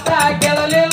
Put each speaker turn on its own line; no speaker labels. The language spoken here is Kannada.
ಮಾತ ಕೇಳಲಿಲ್ಲೋ